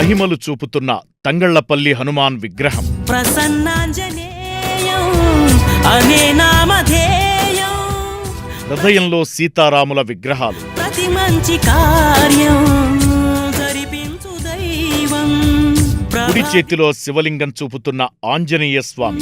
మహిమలు చూపుతున్న తంగళ్ళపల్లి హనుమాన్ విగ్రహం. ప్రసన్నాంజనేయం అనే నామధేయం. హృదయంలో సీతారాముల విగ్రహాలు. ప్రతి మంచి కార్యం కుడి చేతిలో శివలింగం చూపుతున్న ఆంజనేయ స్వామి.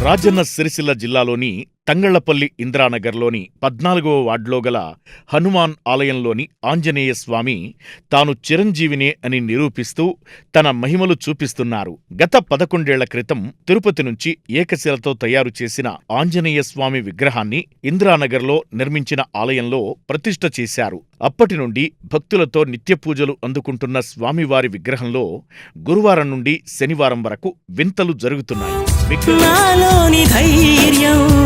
రాజన్న సిరిసిల్ల జిల్లాలోని తంగళ్ళపల్లి ఇంద్రానగర్లోని పద్నాలుగవ వార్డులో గల హనుమాన్ ఆలయంలోని ఆంజనేయ స్వామి తాను చిరంజీవినే అని నిరూపిస్తూ తన మహిమలు చూపిస్తున్నారు. గత పదకొండేళ్ళ క్రితం తిరుపతి నుంచి ఏకశిలతో తయారు చేసిన ఆంజనేయ స్వామి విగ్రహాన్ని ఇంద్రానగర్లో నిర్మించిన ఆలయంలో ప్రతిష్ఠ చేశారు. అప్పటి నుండి భక్తులతో నిత్యపూజలు అందుకుంటున్న స్వామివారి విగ్రహంలో గురువారం నుండి శనివారం వరకు వింతలు జరుగుతున్నాయి. నాలోని ధైర్యం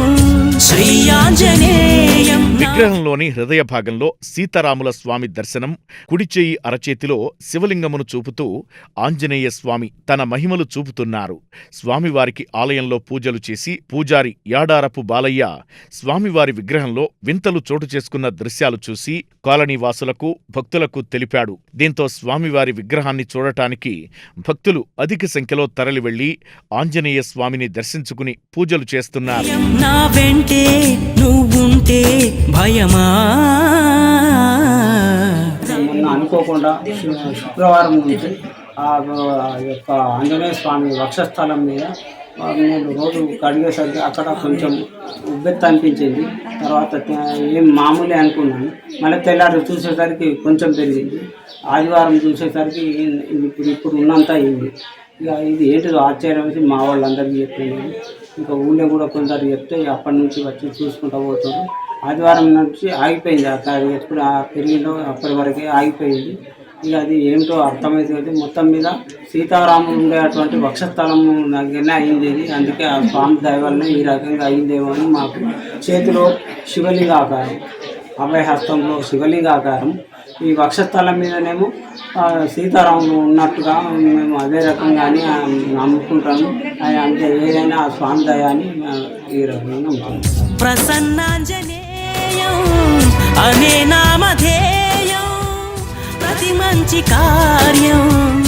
విగ్రహంలోని హృదయ భాగంలో సీతారాముల స్వామి దర్శనం కుడిచేయి అరచేతిలో శివలింగమును చూపుతూ ఆంజనేయ స్వామి తన మహిమలు చూపుతున్నారు. స్వామివారికి ఆలయంలో పూజలు చేసి పూజారి యాడారపు బాలయ్య స్వామివారి విగ్రహంలో వింతలు చోటు చేసుకున్న దృశ్యాలు చూసి కాలనీ వాసులకు భక్తులకు తెలిపాడు. దీంతో స్వామివారి విగ్రహాన్ని చూడటానికి భక్తులు అధిక సంఖ్యలో తరలి వెళ్ళి ఆంజనేయ స్వామిని దర్శించుకుని పూజలు చేస్తున్నారు. భయమా? మొన్న అనుకోకుండా శుక్రవారం నుంచి ఆ యొక్క ఆంజనేయ స్వామి వక్షస్థలం మీద మూడు నేను రోజు కడిగేసరికి అక్కడ కొంచెం ఉబ్బెత్తి అనిపించింది. తర్వాత ఏం మామూలే అనుకున్నాను. మళ్ళీ తెల్లారి చూసేసరికి కొంచెం పెరిగింది. ఆదివారం చూసేసరికి ఇప్పుడు ఇప్పుడు ఉన్నంత అయింది. ఇక ఇది ఏంటిదో ఆశ్చర్యం వేసి మా వాళ్ళందరికీ చెప్పింది ఇంకా ఊళ్ళో కూడా కొందరు చెప్తే అప్పటి నుంచి వచ్చి చూసుకుంటూ పోతారు ఆదివారం నుంచి ఆగిపోయింది అక్కడ ఎప్పుడు ఆ పెరిగిందో అప్పటి వరకే ఆగిపోయింది. ఇక అది ఏంటో అర్థమైతే మొత్తం మీద సీతారాములు ఉండేటువంటి వక్షస్థలం దగ్గరనే అయింది ఇది అందుకే ఆ స్వామి దయ ఈ రకంగా అయిందేమో అని మాకు చేతిలో శివలింగాకారం అభయ అభయహస్తంలో శివలింగాకారం ఈ వక్షస్థలం మీదనేమో సీతారాములు ఉన్నట్టుగా మేము అదే రకంగానే నమ్ముకుంటాము. అంటే ఏదైనా ఆ స్వామి దయాన్ని ఈ రకంగా నమ్ముతాము ప్రసన్నాంజనేయం అనే నామధేయం ప్రతి మంచి కార్యం